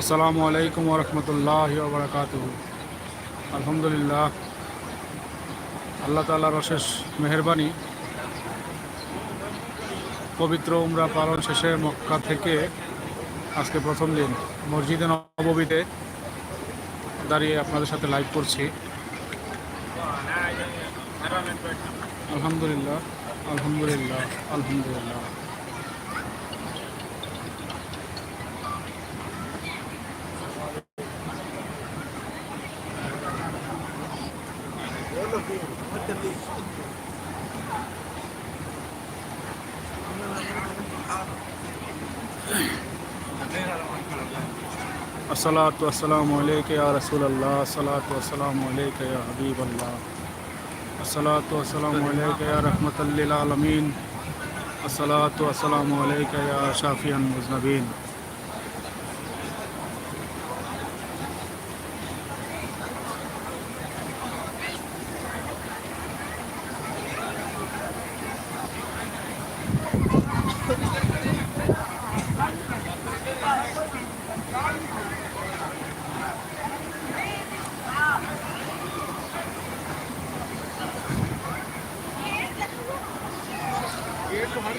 আসসালামু আলাইকুম রহমতুল্লাহ বারকাত আলহামদুলিল্লাহ। আল্লাহ তালার অশেষ মেহরবানি। পবিত্র উমরা পালন শেষে মক্কা থেকে আজকে প্রথম দিন মসজিদে নববীতে দাঁড়িয়ে আপনাদের সাথে লাইভ করছি। আলহামদুলিল্লাহ আলহামদুলিল্লাহ আলহামদুলিল্লাহ। السلاۃ والسلام علیک یا رسول اللہ صلاۃ والسلام علیک یا حبیب اللہ السلاۃ والسلام علیک یا رحمت للعالمین السلاۃ والسلام علیک یا شافی المذنبین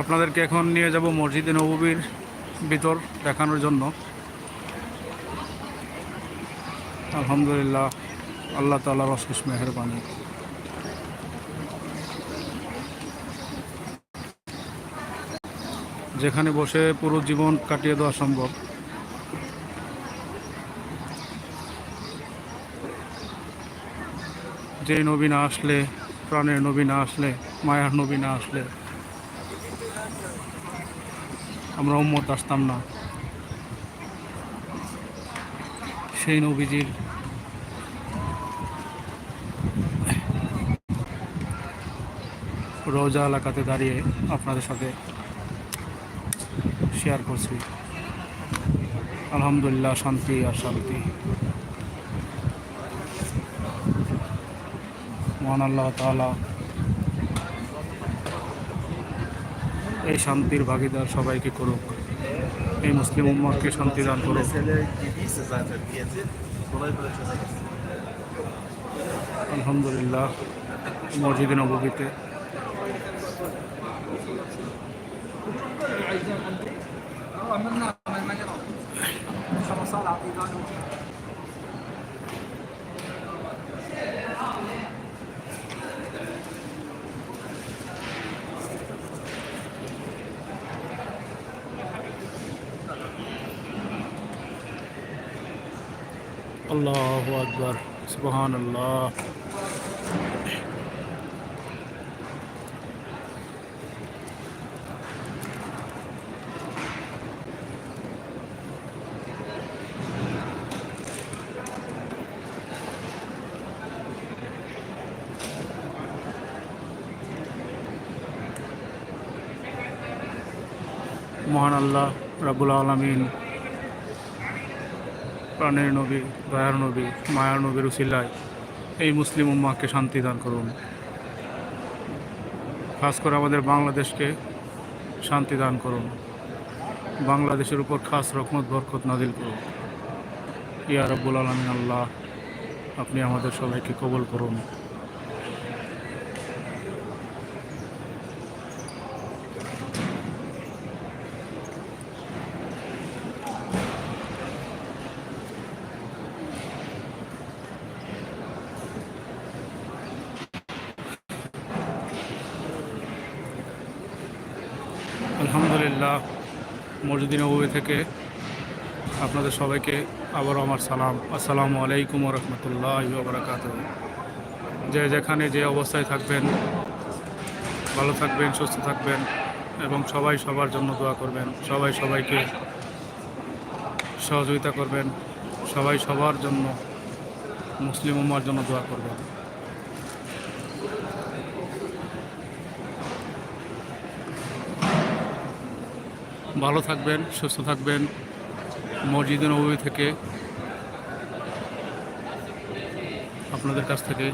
আপনাদেরকে এখন নিয়ে যাব মসজিদে নববীর ভিতর দেখানোর জন্য। আলহামদুলিল্লাহ, আল্লাহ তালার অশেষ মেহরবানি। যেখানে বসে পুরো জীবন কাটিয়ে দেওয়া সম্ভব। যে নবী না আসলে প্রাণের নবী না আসলে, মায়ার নবী না আসলে। আমরা উম্মত আসতাম না। সেই নবীজির রোজা এলাকাতে দাঁড়িয়ে আপনাদের সাথে শেয়ার করছি। আলহামদুলিল্লাহ, শান্তি আর শান্তি। মহান আল্লাহ তাআলা। এই শান্তির ভাগিদার সবাইকে করুক। এই মুসলিম উম্মাকে শান্তি দান করুক. আলহামদুলিল্লাহ, মসজিদে নবীতে আল্লাহ আকবর সুবহান আল্লাহ মহান আল্লাহ রাবুল আলমিন প্রাণের নবী, দয়ার নবী, মায়ার নবীর উসিল্লায় এই মুসলিম উম্মাকে শান্তি দান করুন। খাস করে আমাদের বাংলাদেশকে শান্তি দান করুন। বাংলাদেশের উপর খাস রকমত বরকত নাদিল করুন। ইয়া রব্বুল আলমিন, আল্লাহ, আপনি আমাদের সবাইকে কবল করুন। আলহামদুলিল্লাহ, মসজিদ নবী থেকে আপনাদের সবাইকে আবারও আমার সালাম। আসসালামু আলাইকুম রহমতুল্লাহ বারাকাত যে যেখানে যে অবস্থায় থাকবেন, ভালো থাকবেন, সুস্থ থাকবেন এবং সবাই সবার জন্য দোয়া করবেন। সবাই সবাইকে সহযোগিতা করবেন। সবাই সবার জন্য, মুসলিম উম্মার জন্য দোয়া করবেন। ভালো থাকবেন সুস্থ থাকবেন মসজিদ নবী থেকে আপনাদের কাছ থেকে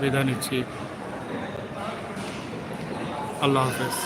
বিদায় নিচ্ছি। আল্লাহ হাফেজ।